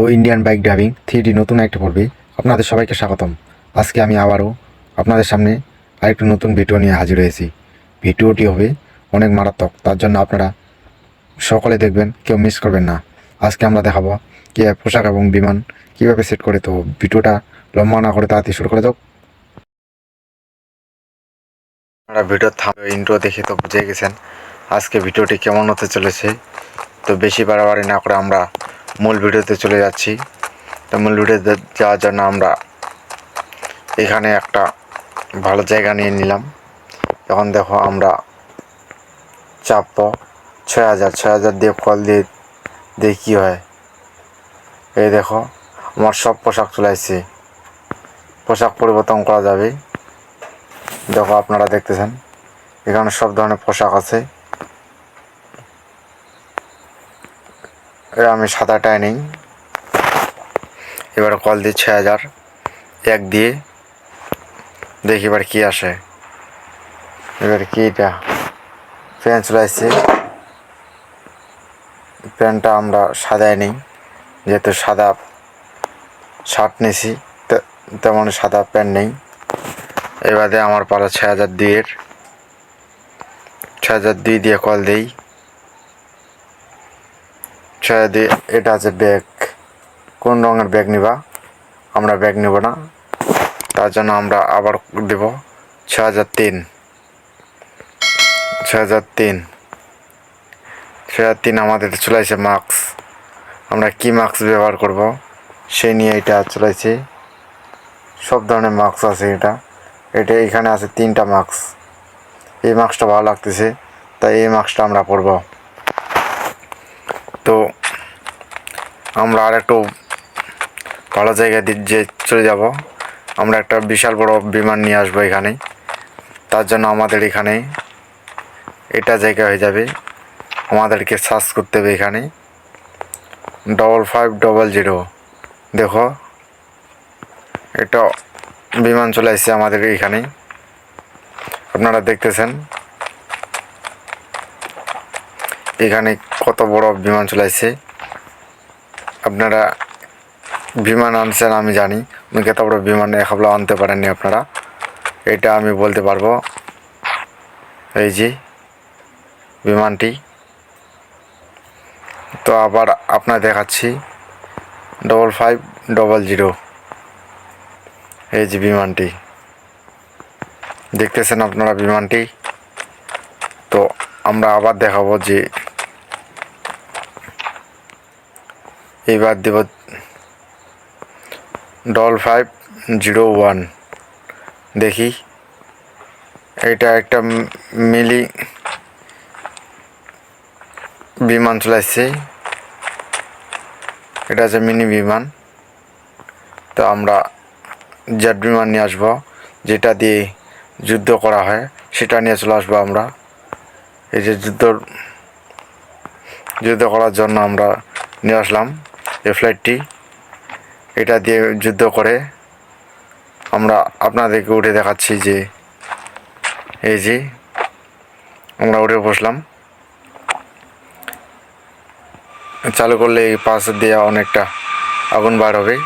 ও Indian bike driving three নতুন একটা পর্বে আপনাদের সবাইকে স্বাগতম। আজকে আমি আবারও আপনাদের সামনে আরেকটি নতুন ভিডিও নিয়ে হাজির হয়েছি। ভিডিওটি হবে অনেক মারাত্মক, তার জন্য আপনারা সকলে দেখবেন, কেউ মিস করবেন না। আজকে আমরা দেখাবো কীভাবে পোশাক এবং বিমান কীভাবে সেট করে, তো ভিডিওটা লম্বা না করে তাড়াতাড়ি শুরু করে দাও। আপনারা ভিডিও থাম ইন্ট্রো দেখে তো বুঝে গেছেন আজকে ভিডিওটি কেমন হতে চলেছে। তো বেশি বাড়াবাড়ি না করে আমরা মূল ভিডিওতে চলে যাচ্ছি। তো মূল ভিডিওতে যাওয়ার জন্য আমরা এখানে একটা ভালো জায়গা নিয়ে নিলাম। এখন দেখো আমরা চাপবো। ছয় হাজার ছয় হাজার দিয়ে কল দিয়ে দিয়ে কী হয়। এই দেখো, আমার সব পোশাক চলে আসছে। পোশাক পরিবর্তন করা যাবে। দেখো আপনারা দেখতেছেন, এখানে সব ধরনের পোশাক আছে। এবার আমি সাদাটায় নেই এবার কল দিই ছয় হাজার। এক দিয়ে। দেখি এবার কী আসে। এবার কি এটা? ফ্যান চলে আসছে। প্যান্টটা আমরা সাদায় নিই যেহেতু সাদা শার্ট নিছি তেমন সাদা প্যান্ট নেই। এবারে আমার পালা ছয় হাজার দুইয়ের। ছয় হাজার দুই দিয়ে কল দেই। দুই এটা আছে ব্যাগ কোন রঙের ব্যাগ নিবা? আমরা ব্যাগ নিব না। তার জন্য আমরা আবার দেব ছ হাজার তিন। ছ হাজার তিন। ছ হাজার তিন আমাদের চলে আসে মাস্ক আমরা কি মাস্ক ব্যবহার করব? সেই নিয়ে এটা চলে আসছে সব ধরনের মাস্ক আছে এটা। এটা এখানে আছে তিনটা মাস্ক এই মাস্কটা ভালো লাগতেছে, তাই এই মাস্কটা আমরা পরব তো আমরা আর একটু ভালো জায়গায় দিয়ে চলে যাব। আমরা একটা বিশাল বড় বিমান নিয়ে আসব এখানে তার জন্য আমাদের এখানে এটা জায়গা হয়ে যাবে। আমাদেরকে সার্চ করতে হবে এখানে ডবল ফাইভ ডবল জিরো দেখো এটা বিমান চলে আসছে আমাদের এখানে আপনারা দেখতেছেন? এখানে কত বড় বিমান চলে আসছে। আপনারা বিমান আনছেন, আমি জানি। উনি কত বড় বিমান এখনও আনতে পারেননি আপনারা। এটা আমি বলতে পারব। এই যে বিমানটি। তো আবার আপনার দেখাচ্ছি। ডবল ফাইভ ডবল জিরো এই যে বিমানটি। দেখতেছেন আপনারা বিমানটি? তো আমরা আবার দেখাবো যে এইবার Dev doll five zero one দেখি। এটা একটা মিলি বিমান চলে আসছে এটা হচ্ছে মিনি বিমান। তো আমরা জেট বিমান নিয়ে আসব, যেটা দিয়ে যুদ্ধ করা হয়, সেটা নিয়ে চলে আসব আমরা। এই যে যুদ্ধ যুদ্ধ করার জন্য আমরা নিয়ে আসলাম। এই ফ্লাইটটি এটা দিয়ে যুদ্ধ করে। আমরা আপনাদেরকে উঠে দেখাচ্ছি যে, এই যে, আমরা উঠে বসলাম। চালু করলে এই পাশ দিয়ে অনেকটা আগুন বার হবে।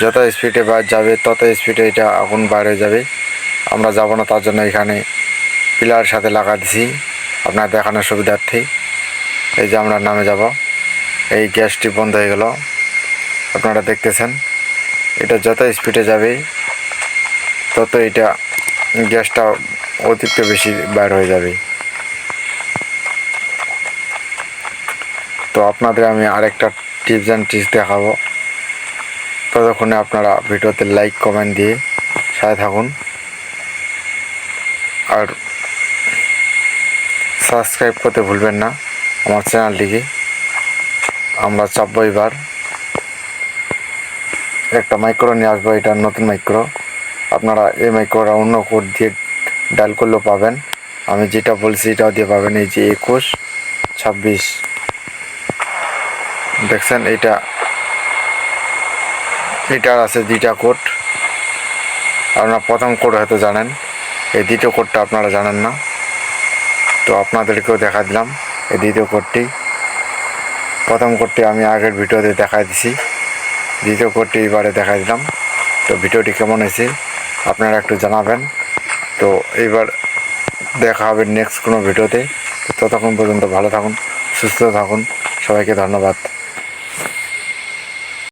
যত স্পিডে বার যাবে, তত স্পিডে এটা আগুন বার হয়ে যাবে। আমরা যাব না, তার জন্য এখানে পিলার সাথে লাগা দিছি আপনার দেখানোর সুবিধার্থে। এই যে আমরা নামে যাব। এই গ্যাসটি বন্ধ হয়ে গেল। আপনারা দেখতেছেন, এটা যত স্পিডে যাবে, তত এটা গ্যাসটা অতিরিক্ত বেশি বার হয়ে যাবে। তো আপনাদের আমি আরেকটা টিপস অ্যান্ড ট্রিক্স দেখাবো। ততক্ষণে আপনারা ভিডিওতে লাইক কমেন্ট দিয়ে সাথে থাকুন। আর সাবস্ক্রাইব করতে ভুলবেন না আমার চ্যানেলটিকে আমরা চাপবো এবার। একটা মাইক্রো নিয়ে আসব, এটা নতুন মাইক্রো আপনারা এই মাইক্রোটা অন্য কোড দিয়ে ডায়াল করলেও পাবেন। আমি যেটা বলছি এটাও দিয়ে পাবেন, এই যে একুশ, ছাব্বিশ। দেখছেন, এটা এটার আছে দুইটা কোড আপনারা প্রথম কোড হয়তো জানেন, এই দ্বিতীয় কোডটা আপনারা জানেন না। তো আপনাদেরকেও দেখা দিলাম, এই দ্বিতীয় কোডটি প্রথম কোডটি আমি আগের ভিডিওতে দেখাই দিছি। দ্বিতীয় কোডটি এবারে দেখা দিলাম। তো ভিডিওটি কেমন হয়েছে আপনারা একটু জানাবেন। তো এইবার দেখা হবে নেক্সট কোনো ভিডিওতে। ততক্ষণ পর্যন্ত ভালো থাকুন, সুস্থ থাকুন। সবাইকে ধন্যবাদ।